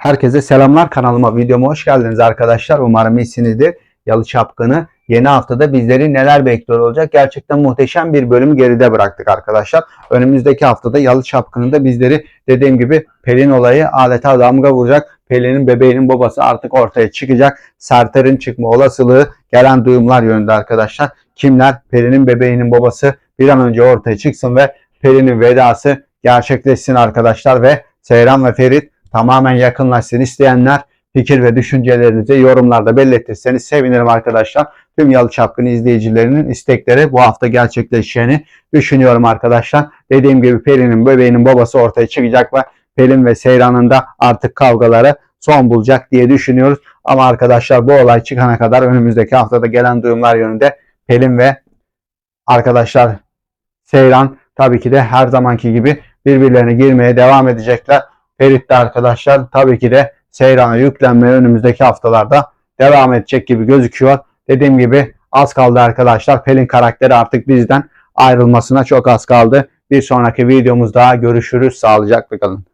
Herkese selamlar kanalıma videoma hoş geldiniz arkadaşlar. Umarım iyisinizdir. Yalı Çapkını yeni haftada bizleri neler bekliyor olacak? Gerçekten muhteşem bir bölümü geride bıraktık arkadaşlar. Önümüzdeki haftada Yalı Çapkını'nda bizleri dediğim gibi Pelin olayı adeta damga vuracak. Pelin'in bebeğinin babası artık ortaya çıkacak. Serter'in çıkma olasılığı gelen duyumlar yönünde arkadaşlar. Kimler? Pelin'in bebeğinin babası bir an önce ortaya çıksın ve Pelin'in vedası gerçekleşsin arkadaşlar ve Seyran ve Ferit tamamen yakınlaşsın isteyenler fikir ve düşüncelerinizi yorumlarda belirtirseniz sevinirim arkadaşlar. Tüm Yalı Çapkını izleyicilerinin istekleri bu hafta gerçekleşeceğini düşünüyorum arkadaşlar. Dediğim gibi Pelin'in bebeğinin babası ortaya çıkacak ve Pelin ve Seyran'ın da artık kavgaları son bulacak diye düşünüyoruz. Ama arkadaşlar bu olay çıkana kadar önümüzdeki haftada gelen duyumlar yönünde Pelin ve arkadaşlar Seyran tabii ki de her zamanki gibi birbirlerine girmeye devam edecekler. Ferit arkadaşlar tabii ki de Seyran'a yüklenmeye önümüzdeki haftalarda devam edecek gibi gözüküyor. Dediğim gibi az kaldı arkadaşlar. Pelin karakteri artık bizden ayrılmasına çok az kaldı. Bir sonraki videomuzda görüşürüz. Sağlıcakla kalın.